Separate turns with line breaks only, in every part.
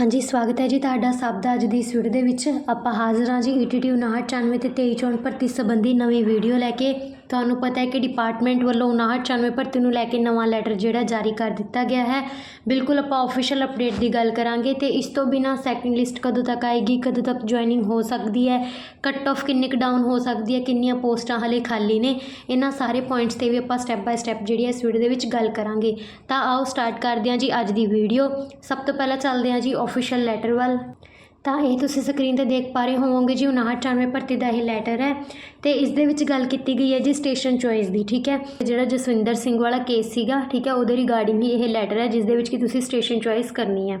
ਹਾਂਜੀ, ਸਵਾਗਤ ਹੈ ਜੀ ਤੁਹਾਡਾ ਸਭ ਦਾ ਅੱਜ ਦੀ ਇਸ ਵੀਡੀਓ ਦੇ ਵਿੱਚ। ਆਪਾਂ ਹਾਜ਼ਰ ਹਾਂ ਜੀ E ਈਟੀਟੀ 5994 ਤੇ 23 ਚੋਣ ਭਰਤੀ ਸੰਬੰਧੀ ਨਵੀਂ ਵੀਡੀਓ ਲੈ ਕੇ। ਤੁਹਾਨੂੰ ਪਤਾ ਹੈ ਕਿ ਡਿਪਾਰਟਮੈਂਟ ਵੱਲੋਂ 5994 ਭਰਤੀ ਨੂੰ ਲੈ ਕੇ ਨਵਾਂ ਲੈਟਰ ਜਿਹੜਾ ਜਾਰੀ ਕਰ ਦਿੱਤਾ ਗਿਆ ਹੈ। ਬਿਲਕੁਲ ਆਪਾਂ ਆਫੀਸ਼ੀਅਲ ਅਪਡੇਟ ਦੀ ਗੱਲ ਕਰਾਂਗੇ ਤੇ ਇਸ ਤੋਂ ਬਿਨਾ ਸੈਕਿੰਡ ਲਿਸਟ ਕਦੋਂ ਤੱਕ ਆਏਗੀ, ਕਦੋਂ ਤੱਕ ਜੁਆਇਨਿੰਗ ਹੋ ਸਕਦੀ ਹੈ ਕੱਟ ਆਫ ਕਿੰਨੇ ਕੁ ਡਾਊਨ ਹੋ ਸਕਦੀ ਹੈ, ਕਿੰਨੀਆਂ ਪੋਸਟਾਂ ਹਲੇ ਖਾਲੀ ਨੇ, ਇਹਨਾਂ ਸਾਰੇ ਪੁਆਇੰਟਸ ਤੇ ਵੀ ਆਪਾਂ ਸਟੈਪ ਬਾਏ ਸਟੈਪ ਜਿਹੜੀ ਹੈ ਇਸ ਵੀਡੀਓ ਦੇ ਵਿੱਚ ਗੱਲ ਕਰਾਂਗੇ। ਤਾਂ ਆਓ ਸਟਾਰਟ ਕਰਦੇ ਹਾਂ ਜੀ ਅੱਜ ਦੀ ਵੀਡੀਓ ਸਭ ਤੋਂ ਪਹਿਲਾਂ ਚੱਲਦੇ ਹਾਂ ਜੀ ਆਫੀਸ਼ੀਅਲ ਲੈਟਰ ਵੱਲ। ਤਾਂ ਇਹ ਤੁਸੀਂ ਸਕਰੀਨ ਤੇ ਦੇਖ ਪਾ ਰਹੇ ਹੋਵੋਗੇ ਜੀ 5994 ਭਰਤੀ ਦਾ ਇਹ ਲੈਟਰ ਹੈ ਤੇ ਇਸ ਦੇ ਵਿੱਚ ਗੱਲ ਕੀਤੀ ਗਈ ਹੈ ਜੀ ਸਟੇਸ਼ਨ ਚੋਇਸ ਦੀ, ਠੀਕ ਹੈ? ਜਿਹੜਾ ਜਸਵਿੰਦਰ ਸਿੰਘ ਵਾਲਾ ਕੇਸ ਸੀਗਾ, ਠੀਕ ਹੈ, ਉਹਦੇ ਰਿਗਾਰਡਿੰਗ ਹੀ ਇਹ ਲੈਟਰ ਹੈ ਜਿਸ ਦੇ ਵਿੱਚ ਕਿ ਤੁਸੀਂ ਸਟੇਸ਼ਨ ਚੋਇਸ ਕਰਨੀ ਹੈ।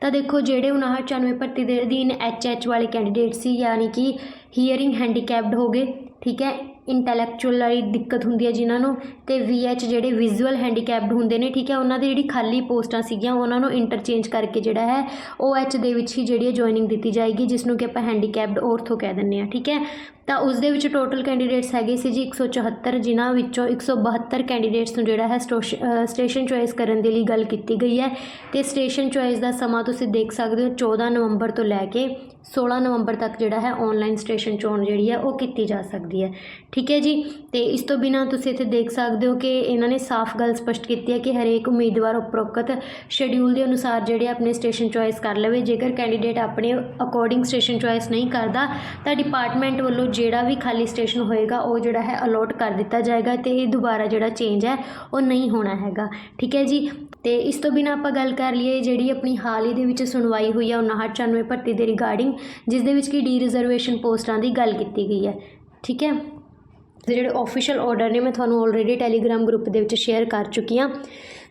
ਤਾਂ ਦੇਖੋ ਜਿਹੜੇ 5994 ਭਰਤੀ ਦੇ ਅਧੀਨ ਐਚ ਵਾਲੇ ਕੈਂਡੀਡੇਟ ਸੀ, ਯਾਨੀ ਕਿ ਹੀਅਰਿੰਗ ਹੈਂਡੀਕੈਪਡ ਹੋ ਗਏ ਠੀਕ ਹੈ ਇੰਟੈਲੈਕਚੁਅਲ ਵਾਲੀ ਦਿੱਕਤ ਹੁੰਦੀ ਹੈ ਜਿਨ੍ਹਾਂ ਨੂੰ ਤੇ ਵੀਐਚ ਜਿਹੜੇ ਵਿਜ਼ੂਅਲ ਹੈਂਡੀਕੈਪਡ ਹੁੰਦੇ ਨੇ, ਠੀਕ ਹੈ, ਉਹਨਾਂ ਦੀ ਜਿਹੜੀ ਖਾਲੀ ਪੋਸਟਾਂ ਸੀਗੀਆਂ, ਉਹਨਾਂ ਨੂੰ ਇੰਟਰਚੇਂਜ ਕਰਕੇ ਜਿਹੜਾ ਹੈ OH ਦੇ ਵਿੱਚ ਹੀ ਜਿਹੜੀ ਹੈ ਜੁਆਇਨਿੰਗ ਦਿੱਤੀ ਜਾਏਗੀ ਜਿਸ ਨੂੰ ਕਿ ਆਪਾਂ ਹੈਂਡੀਕੈਪਡ ਔਰਥੋ ਕਹਿ ਦਿੰਦੇ ਆ ਠੀਕ ਹੈ। ਤਾਂ ਉਸ ਦੇ ਵਿੱਚ ਟੋਟਲ ਕੈਂਡੀਡੇਟਸ ਹੈਗੇ ਸੀ ਜੀ 174 ਜਿਨ੍ਹਾਂ ਵਿੱਚੋਂ 172 ਕੈਂਡੀਡੇਟਸ ਨੂੰ ਜਿਹੜਾ ਹੈ ਸਟੇਸ਼ਨ ਚੋਇਸ ਕਰਨ ਦੇ ਲਈ ਗੱਲ ਕੀਤੀ ਗਈ ਹੈ। ਤੇ ਸਟੇਸ਼ਨ ਚੋਇਸ ਦਾ ਸਮਾਂ ਤੁਸੀਂ ਦੇਖ ਸਕਦੇ ਹੋ 14 ਨਵੰਬਰ ਤੋਂ ਲੈ ਕੇ 16 ਨਵੰਬਰ ਤੱਕ ਜਿਹੜਾ ਹੈ ਆਨਲਾਈਨ ਸਟੇਸ਼ਨ ਚੋਣ ਜਿਹੜੀ ਹੈ ਉਹ ਕੀਤੀ ਜਾ ਸਕਦੀ ਹੈ। ਠੀਕ ਹੈ ਜੀ? ਤੇ ਇਸ ਤੋਂ ਬਿਨਾ ਤੁਸੀਂ ਇੱਥੇ ਦੇਖ ਸਕਦੇ ਹੋ ਕਿ ਇਹਨਾਂ ਨੇ ਸਾਫ਼ ਗੱਲ ਸਪਸ਼ਟ ਕੀਤੀ ਹੈ ਕਿ ਹਰੇਕ ਉਮੀਦਵਾਰ ਉਪਰੋਕਤ ਸ਼ਡਿਊਲ ਦੇ ਅਨੁਸਾਰ ਜਿਹੜੇ ਆਪਣੇ ਸਟੇਸ਼ਨ ਚੋਇਸ ਕਰ ਲਵੇ। ਜੇਕਰ ਕੈਂਡੀਡੇਟ ਆਪਣੇ ਅਕੋਰਡਿੰਗ ਸਟੇਸ਼ਨ ਚੋਇਸ ਨਹੀਂ ਕਰਦਾ, ਤਾਂ ਡਿਪਾਰਟਮੈਂਟ ਵੱਲੋਂ ਜਿਹੜਾ ਵੀ ਖਾਲੀ ਸਟੇਸ਼ਨ ਹੋਏਗਾ, ਉਹ ਜਿਹੜਾ ਹੈ ਅਲੋਟ ਕਰ ਦਿੱਤਾ ਜਾਏਗਾ ਤੇ ਇਹ ਦੁਬਾਰਾ ਜਿਹੜਾ ਚੇਂਜ ਹੈ, ਉਹ ਨਹੀਂ ਹੋਣਾ ਹੈਗਾ। ਠੀਕ ਹੈ ਜੀ? ਤੇ ਇਸ ਤੋਂ ਬਿਨਾ ਆਪਾਂ ਗੱਲ ਕਰ ਲਈਏ ਜਿਹੜੀ ਆਪਣੀ ਹਾਲ ਹੀ ਦੇ ਵਿੱਚ ਸੁਣਵਾਈ ਹੋਈ ਹੈ 5994 ਭਰਤੀ ਦੇ ਰਿਗਾਰਡਿੰਗ ਜਿਸ ਦੇ ਵਿੱਚ ਕਿ ਡੀ ਰਿਜ਼ਰਵੇਸ਼ਨ ਪੋਸਟਾਂ ਦੀ ਗੱਲ ਕੀਤੀ ਗਈ ਹੈ। ਠੀਕ ਹੈ? ਤੇ ਜਿਹੜੇ ਆਫੀਸ਼ੀਅਲ ਆਰਡਰ ਨੇ, ਮੈਂ ਤੁਹਾਨੂੰ ਆਲਰੇਡੀ ਟੈਲੀਗ੍ਰਾਮ ਗਰੁੱਪ ਦੇ ਵਿੱਚ ਸ਼ੇਅਰ ਕਰ ਚੁੱਕੀ ਹਾਂ।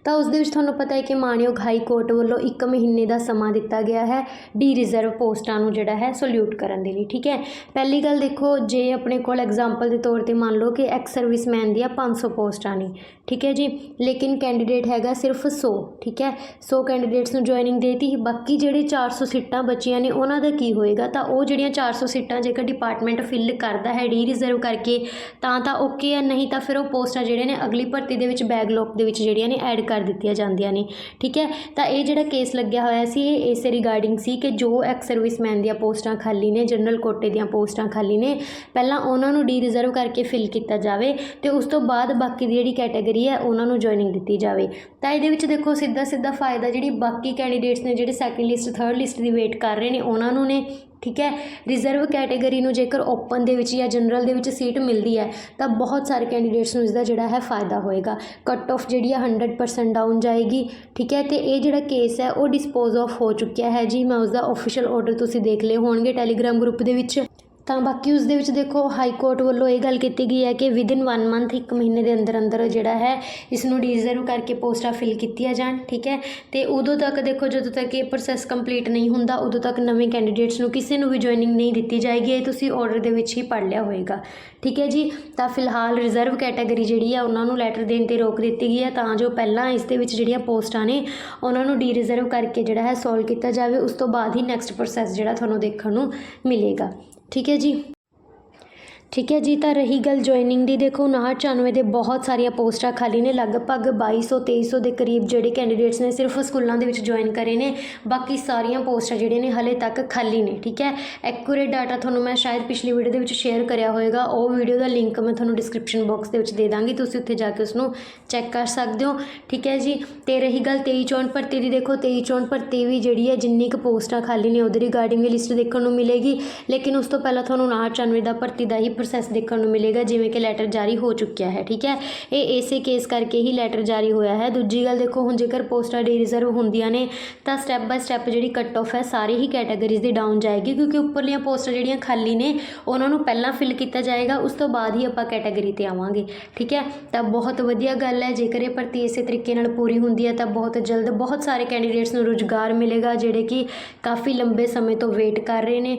ਤਾਂ ਉਸ ਦੇ ਵਿੱਚ ਤੁਹਾਨੂੰ ਪਤਾ ਹੈ ਕਿ ਮਾਨਯੋਗ ਹਾਈ ਕੋਰਟ ਵੱਲੋਂ 1 ਮਹੀਨੇ ਦਾ ਸਮਾਂ ਦਿੱਤਾ ਗਿਆ ਹੈ ਡੀ ਰਿਜ਼ਰਵ ਪੋਸਟਾਂ ਨੂੰ ਜਿਹੜਾ ਹੈ ਸੋਲਿਊਟ ਕਰਨ ਦੇ ਲਈ, ਠੀਕ ਹੈ? ਪਹਿਲੀ ਗੱਲ ਦੇਖੋ, ਜੇ ਆਪਣੇ ਕੋਲ ਐਗਜ਼ਾਮਪਲ ਦੇ ਤੌਰ ਤੇ ਮੰਨ ਲਓ ਕਿ ਐਕਸ ਸਰਵਿਸਮੈਨ ਦੀਆਂ 500 ਪੋਸਟਾਂ ਨੇ, ਠੀਕ ਹੈ ਜੀ? ਲੇਕਿਨ ਕੈਂਡੀਡੇਟ ਹੈਗਾ ਸਿਰਫ 100 ਠੀਕ ਹੈ? 100 ਕੈਂਡੀਡੇਟਸ ਨੂੰ ਜੁਆਇਨਿੰਗ ਦੇਤੀ, ਬਾਕੀ ਜਿਹੜੇ 400 ਸੀਟਾਂ ਬਚੀਆਂ ਨੇ, ਉਹਨਾਂ ਦਾ ਕੀ ਹੋਏਗਾ? ਤਾਂ ਉਹ ਜਿਹੜੀਆਂ 400 ਸੀਟਾਂ ਜੇਕਰ ਡਿਪਾਰਟਮੈਂਟ ਫਿਲ ਕਰਦਾ ਹੈ ਡੀ ਰਿਜ਼ਰਵ ਕਰਕੇ, ਤਾਂ ਤਾਂ ਓਕੇ ਹੈ, ਨਹੀਂ ਤਾਂ ਫਿਰ ਉਹ ਪੋਸਟਾਂ ਜਿਹੜੀਆਂ ਨੇ ਅਗਲੀ ਭਰਤੀ ਦੇ ਵਿੱਚ ਬੈਕਲੌਗ ਦੇ ਵਿੱਚ ਜਿਹੜੀਆਂ ਨੇ ਐਡ ਕਰ ਦਿੱਤੀਆਂ ਜਾਂਦੀਆਂ ਨੇ, ਠੀਕ ਹੈ? ਤਾਂ ਇਹ ਜਿਹੜਾ ਕੇਸ ਲੱਗਿਆ ਹੋਇਆ ਸੀ, ਇਹ ਇਸੇ ਰਿਗਾਰਡਿੰਗ ਸੀ ਕਿ ਜੋ ਐਕਸ ਸਰਵਿਸਮੈਨ ਦੀਆਂ ਪੋਸਟਾਂ ਖਾਲੀ ਨੇ ਜਨਰਲ ਕੋਟੇ ਦੀਆਂ ਪੋਸਟਾਂ ਖਾਲੀ ਨੇ, ਪਹਿਲਾਂ ਉਹਨਾਂ ਨੂੰ ਡੀ ਰਿਜ਼ਰਵ ਕਰਕੇ ਫਿਲ ਕੀਤਾ ਜਾਵੇ ਤੇ ਉਸ ਤੋਂ ਬਾਅਦ ਬਾਕੀ ਦੀ ਜਿਹੜੀ ਕੈਟਾਗਰੀ ਹੈ, ਉਹਨਾਂ ਨੂੰ ਜੁਆਇਨਿੰਗ ਦਿੱਤੀ ਜਾਵੇ। ਤਾਂ ਇਹਦੇ ਵਿੱਚ ਦੇਖੋ ਸਿੱਧਾ ਸਿੱਧਾ ਫਾਇਦਾ ਜਿਹੜੀ ਬਾਕੀ ਕੈਂਡੀਡੇਟਸ ਨੇ, ਜਿਹੜੇ ਸੈਕਿੰਡ ਲਿਸਟ ਥਰਡ ਲਿਸਟ ਦੀ ਵੇਟ ਕਰ ਰਹੇ ਨੇ, ਉਹਨਾਂ ਨੂੰ ਨੇ ਠੀਕ ਹੈ? ਰਿਜ਼ਰਵ ਕੈਟਾਗਰੀ ਨੂੰ ਜੇਕਰ ਓਪਨ ਦੇ ਵਿੱਚ ਜਾਂ ਜਨਰਲ ਦੇ ਵਿੱਚ ਸੀਟ ਮਿਲਦੀ ਹੈ, ਤਾਂ ਬਹੁਤ ਸਾਰੇ ਕੈਂਡੀਡੇਟਸ ਨੂੰ ਇਸ ਦਾ ਜਿਹੜਾ ਹੈ ਫਾਇਦਾ ਹੋਏਗਾ। ਕੱਟ ਆਫ ਜਿਹੜੀ ਹੈ 100% ਡਾਊਨ ਜਾਏਗੀ, ਠੀਕ ਹੈ? ਤੇ ਇਹ ਜਿਹੜਾ ਕੇਸ ਹੈ, ਉਹ ਡਿਸਪੋਜ਼ ਆਫ ਹੋ ਚੁੱਕਿਆ ਹੈ। ਜੀ, ਮੈਂ ਉਸ ਦਾ ਆਫੀਸ਼ੀਅਲ ਆਰਡਰ ਤੁਸੀਂ ਦੇਖ ਲਏ ਹੋਣਗੇ ਟੈਲੀਗ੍ਰਾਮ ਗਰੁੱਪ ਦੇ ਵਿੱਚ। ਤਾਂ ਬਾਕੀ ਉਸ ਦੇ ਵਿੱਚ ਦੇਖੋ ਹਾਈ ਕੋਰਟ ਵੱਲੋਂ ਇਹ ਗੱਲ ਕੀਤੀ ਗਈ ਹੈ ਕਿ ਵਿਦਿਨ 1 ਮੰਥ ਇੱਕ ਮਹੀਨੇ ਦੇ ਅੰਦਰ ਅੰਦਰ ਜਿਹੜਾ ਹੈ ਇਸ ਨੂੰ ਰਿਜ਼ਰਵ ਕਰਕੇ ਪੋਸਟਾਂ ਫਿਲ ਕੀਤੀਆਂ ਜਾਣ, ਠੀਕ ਹੈ? ਤੇ ਉਦੋਂ ਤੱਕ ਦੇਖੋ, ਜਦੋਂ ਤੱਕ ਇਹ ਪ੍ਰੋਸੈਸ ਕੰਪਲੀਟ ਨਹੀਂ ਹੁੰਦਾ, ਉਦੋਂ ਤੱਕ ਨਵੇਂ ਕੈਂਡੀਡੇਟਸ ਨੂੰ ਕਿਸੇ ਨੂੰ ਵੀ ਜੁਆਇਨਿੰਗ ਨਹੀਂ ਦਿੱਤੀ ਜਾਏਗੀ। ਇਹ ਤੁਸੀਂ ਆਰਡਰ ਦੇ ਵਿੱਚ ਹੀ ਪੜ ਲਿਆ ਹੋਵੇਗਾ ਠੀਕ ਹੈ ਜੀ? ਤਾਂ ਫਿਲਹਾਲ ਰਿਜ਼ਰਵ ਕੈਟਾਗਰੀ ਜਿਹੜੀ ਆ ਉਹਨਾਂ ਨੂੰ ਲੈਟਰ ਦੇਣ ਤੇ ਰੋਕ ਦਿੱਤੀ ਗਈ ਹੈ, ਤਾਂ ਜੋ ਪਹਿਲਾਂ ਇਸ ਦੇ ਵਿੱਚ ਜਿਹੜੀਆਂ ਪੋਸਟਾਂ ਨੇ, ਉਹਨਾਂ ਨੂੰ ਡੀ ਰਿਜ਼ਰਵ ਕਰਕੇ ਜਿਹੜਾ ਹੈ ਸੋਲਵ ਕੀਤਾ ਜਾਵੇ, ਉਸ ਤੋਂ ਬਾਅਦ ਹੀ ਨੈਕਸਟ ਪ੍ਰੋਸੈਸ ਜਿਹੜਾ ਤੁਹਾਨੂੰ ਦੇਖਣ ਨੂੰ ਮਿਲੇਗਾ। ਠੀਕ ਹੈ ਜੀ। ਠੀਕ ਹੈ ਜੀ, ਤਾਂ ਰਹੀ ਗੱਲ ਜੁਆਇਨਿੰਗ ਦੀ, ਦੇਖੋ 5994 ਦੇ ਬਹੁਤ ਸਾਰੀਆਂ ਪੋਸਟਾਂ ਖਾਲੀ ਨੇ, ਲਗਭਗ 2200 2300 ਦੇ ਕਰੀਬ ਜਿਹੜੇ ਕੈਂਡੀਡੇਟਸ ਨੇ ਸਿਰਫ ਸਕੂਲਾਂ ਦੇ ਵਿੱਚ ਜੁਆਇਨ ਕਰੇ ਨੇ, ਬਾਕੀ ਸਾਰੀਆਂ ਪੋਸਟਾਂ ਜਿਹੜੀਆਂ ਨੇ ਹਲੇ ਤੱਕ ਖਾਲੀ ਨੇ, ਠੀਕ ਹੈ। ਐਕੂਰੇਟ ਡਾਟਾ ਤੁਹਾਨੂੰ ਮੈਂ ਸ਼ਾਇਦ ਪਿਛਲੀ ਵੀਡੀਓ ਦੇ ਵਿੱਚ ਸ਼ੇਅਰ ਕਰਿਆ ਹੋਵੇਗਾ ਉਹ ਵੀਡੀਓ ਦਾ ਲਿੰਕ ਮੈਂ ਤੁਹਾਨੂੰ ਡਿਸਕ੍ਰਿਪਸ਼ਨ ਬਾਕਸ ਦੇ ਵਿੱਚ ਦੇ ਦਾਂਗੀ, ਤੁਸੀਂ ਉੱਥੇ ਜਾ ਕੇ ਉਸ ਨੂੰ ਚੈੱਕ ਕਰ ਸਕਦੇ ਹੋ, ਠੀਕ ਹੈ ਜੀ। ਤੇ ਰਹੀ ਗੱਲ 23 ਚੋਣ ਭਰਤੀ ਦੀ, ਦੇਖੋ 23 ਚੋਣ ਭਰਤੀ ਵੀ ਜਿਹੜੀ ਹੈ, ਜਿੰਨੀ ਕੁ ਪੋਸਟਾਂ ਖਾਲੀ ਨੇ, ਉਹਦੇ ਰਿਗਾਰਡਿੰਗ ਵੀ ਲਿਸਟ ਦੇਖਣ ਨੂੰ ਮਿਲੇਗੀ, ਲੇਕਿਨ ਉਸ ਤੋਂ ਪਹਿਲਾਂ ਤੁਹਾਨੂੰ 5994 ਦਾ ਭਰਤੀ ਦਾ ਹੀ ਪ੍ਰੋਸੈਸ ਦੇਖਣ ਨੂੰ ਮਿਲੇਗਾ, ਜਿਵੇਂ ਕਿ ਲੈਟਰ ਜਾਰੀ ਹੋ ਚੁੱਕਿਆ ਹੈ, ਠੀਕ ਹੈ? ਇਹ ਇਸੇ ਕੇਸ ਕਰਕੇ ਹੀ ਲੈਟਰ ਜਾਰੀ ਹੋਇਆ ਹੈ। ਦੂਜੀ ਗੱਲ ਦੇਖੋ, ਹੁਣ ਜੇਕਰ ਪੋਸਟਾਂ ਡੀ ਰਿਜ਼ਰਵ ਹੁੰਦੀਆਂ ਨੇ, ਤਾਂ ਸਟੈਪ ਬਾਏ ਸਟੈਪ ਜਿਹੜੀ ਕੱਟ ਆਫ ਹੈ, ਸਾਰੇ ਹੀ ਕੈਟਾਗਰੀਜ਼ ਦੀ ਡਾਊਨ ਜਾਏਗੀ, ਕਿਉਂਕਿ ਉੱਪਰਲੀਆਂ ਪੋਸਟਾਂ ਜਿਹੜੀਆਂ ਖਾਲੀ ਨੇ, ਉਹਨਾਂ ਨੂੰ ਪਹਿਲਾਂ ਫਿਲ ਕੀਤਾ ਜਾਏਗਾ, ਉਸ ਤੋਂ ਬਾਅਦ ਹੀ ਆਪਾਂ ਕੈਟਾਗਰੀ ਤੇ ਆਵਾਂਗੇ, ਠੀਕ ਹੈ? ਤਾਂ ਬਹੁਤ ਵਧੀਆ ਗੱਲ ਹੈ, ਜੇਕਰ ਇਹ ਭਰਤੀ ਇਸੇ ਤਰੀਕੇ ਨਾਲ ਪੂਰੀ ਹੁੰਦੀ ਹੈ, ਤਾਂ ਬਹੁਤ ਜਲਦ ਬਹੁਤ ਸਾਰੇ ਕੈਂਡੀਡੇਟਸ ਨੂੰ ਰੁਜ਼ਗਾਰ ਮਿਲੇਗਾ, ਜਿਹੜੇ ਕਿ ਕਾਫੀ ਲੰਬੇ ਸਮੇਂ ਤੋਂ ਵੇਟ ਕਰ ਰਹੇ ਨੇ।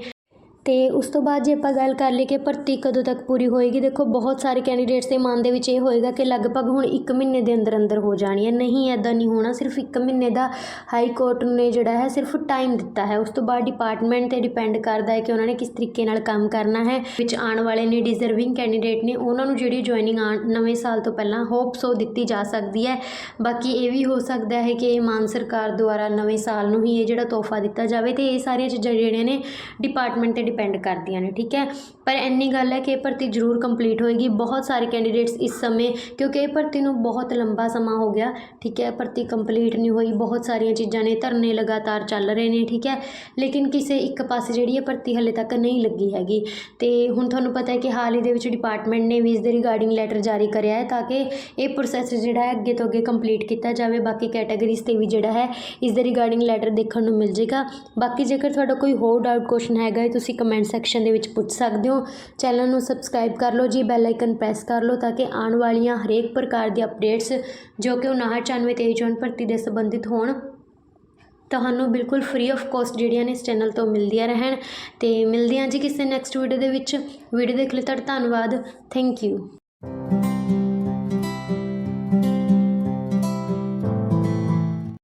ਅਤੇ ਉਸ ਤੋਂ ਬਾਅਦ ਜੇ ਆਪਾਂ ਗੱਲ ਕਰ ਲਈਏ ਕਿ ਭਰਤੀ ਕਦੋਂ ਤੱਕ ਪੂਰੀ ਹੋਏਗੀ, ਦੇਖੋ ਬਹੁਤ ਸਾਰੇ ਕੈਂਡੀਡੇਟਸ ਦੇ ਮਨ ਦੇ ਵਿੱਚ ਇਹ ਹੋਏਗਾ ਕਿ ਲਗਭਗ ਹੁਣ ਇੱਕ ਮਹੀਨੇ ਦੇ ਅੰਦਰ ਅੰਦਰ ਹੋ ਜਾਣੀ ਹੈ। ਨਹੀਂ ਐਦਾਂ ਨਹੀਂ ਹੋਣਾ, ਸਿਰਫ ਇੱਕ ਮਹੀਨੇ ਦਾ ਹਾਈ ਕੋਰਟ ਨੇ ਜਿਹੜਾ ਹੈ, ਸਿਰਫ ਟਾਈਮ ਦਿੱਤਾ ਹੈ। ਉਸ ਤੋਂ ਬਾਅਦ ਡਿਪਾਰਟਮੈਂਟ ਤੇ ਡਿਪੈਂਡ ਕਰਦਾ ਹੈ ਕਿ ਉਹਨਾਂ ਨੇ ਕਿਸ ਤਰੀਕੇ ਨਾਲ ਕੰਮ ਕਰਨਾ ਹੈ। ਵਿੱਚ ਆਉਣ ਵਾਲੇ ਨੇ ਡਿਜ਼ਰਵਿੰਗ ਕੈਂਡੀਡੇਟ ਨੇ, ਉਹਨਾਂ ਨੂੰ ਜਿਹੜੀ ਜੁਆਇਨਿੰਗ ਆਉਣ, ਨਵੇਂ ਸਾਲ ਤੋਂ ਪਹਿਲਾਂ ਹੋਪ ਸੋ ਦਿੱਤੀ ਜਾ ਸਕਦੀ ਹੈ। ਬਾਕੀ ਇਹ ਵੀ ਹੋ ਸਕਦਾ ਹੈ ਕਿ ਮਾਨ ਸਰਕਾਰ ਦੁਆਰਾ ਨਵੇਂ ਸਾਲ ਨੂੰ ਹੀ ਇਹ ਜਿਹੜਾ ਤੋਹਫਾ ਦਿੱਤਾ ਜਾਵੇ ਤੇ ਇਹ ਸਾਰੀਆਂ ਚੀਜ਼ਾਂ ਜਿਹੜੀਆਂ ਨੇ ਡਿਪਾਰਟਮੈਂਟ ਤੇ ਡਿਪੈਂਡ ਕਰਦੀਆਂ ਨੇ, ਠੀਕ ਹੈ? ਪਰ ਇੰਨੀ ਗੱਲ ਹੈ ਕਿ ਇਹ ਭਰਤੀ ਜ਼ਰੂਰ ਕੰਪਲੀਟ ਹੋਏਗੀ। ਬਹੁਤ ਸਾਰੇ ਕੈਂਡੀਡੇਟਸ ਇਸ ਸਮੇਂ, ਕਿਉਂਕਿ ਇਹ ਭਰਤੀ ਨੂੰ ਬਹੁਤ ਲੰਬਾ ਸਮਾਂ ਹੋ ਗਿਆ, ਠੀਕ ਹੈ? ਭਰਤੀ ਕੰਪਲੀਟ ਨਹੀਂ ਹੋਈ, ਬਹੁਤ ਸਾਰੀਆਂ ਚੀਜ਼ਾਂ ਨੇ, ਧਰਨੇ ਲਗਾਤਾਰ ਚੱਲ ਰਹੇ ਨੇ, ਠੀਕ ਹੈ? ਲੇਕਿਨ ਕਿਸੇ ਇੱਕ ਪਾਸੇ ਜਿਹੜੀ ਇਹ ਭਰਤੀ ਹਲੇ ਤੱਕ ਨਹੀਂ ਲੱਗੀ ਹੈਗੀ। ਤੇ ਹੁਣ ਤੁਹਾਨੂੰ ਪਤਾ ਹੈ ਕਿ ਹਾਲ ਹੀ ਦੇ ਵਿੱਚ ਡਿਪਾਰਟਮੈਂਟ ਨੇ ਵੀ ਇਸ ਦੇ ਰਿਗਾਰਡਿੰਗ ਲੈਟਰ ਜਾਰੀ ਕਰਿਆ ਹੈ ਤਾਂ ਕਿ ਇਹ ਪ੍ਰੋਸੈਸ ਜਿਹੜਾ ਹੈ ਅੱਗੇ ਤੋਂ ਅੱਗੇ ਕੰਪਲੀਟ ਕੀਤਾ ਜਾਵੇ। ਬਾਕੀ ਕੈਟਾਗਰੀਜ਼ ਤੇ ਵੀ ਜਿਹੜਾ ਹੈ, ਇਸ ਦੇ ਰਿਗਾਰਡਿੰਗ ਲੈਟਰ ਦੇਖਣ ਨੂੰ ਮਿਲ ਜੇਗਾ। ਬਾਕੀ ਜੇਕਰ ਤੁਹਾਡਾ ਕੋਈ ਹੋਰ ਡਾਊਟ ਕੁਐਸਚਨ ਹੈਗਾ ਹੈ, ਤੁਸੀਂ ਕਮੈਂਟ ਸੈਕਸ਼ਨ ਦੇ ਵਿੱਚ ਪੁੱਛ ਸਕਦੇ ਹੋ। ਚੈਨਲ ਨੂੰ ਸਬਸਕ੍ਰਾਈਬ ਕਰ ਲਓ ਜੀ ਬੈਲ ਆਈਕਨ ਪ੍ਰੈਸ ਕਰ ਲਓ ਤਾਂ ਕਿ ਆਉਣ ਵਾਲੀਆਂ ਹਰੇਕ ਪ੍ਰਕਾਰ ਦੀਆਂ ਅਪਡੇਟਸ ਜੋ ਕਿ 5994 ਤੇ ਜੌਨ ਭਰਤੀ ਦੇ ਸੰਬੰਧਿਤ ਹੋਣ, ਤੁਹਾਨੂੰ ਬਿਲਕੁਲ ਫ੍ਰੀ ਆਫ ਕੋਸਟ ਜਿਹੜੀਆਂ ਨੇ ਇਸ ਚੈਨਲ ਤੋਂ ਮਿਲਦੀਆਂ ਰਹਿਣ। ਤੇ ਮਿਲਦੀਆਂ ਜੀ ਕਿਸੇ ਨੈਕਸਟ ਵੀਡੀਓ ਦੇ ਵਿੱਚ। ਵੀਡੀਓ ਦੇਖ ਲਈ ਤੁਹਾਡਾ ਧੰਨਵਾਦ। Thank you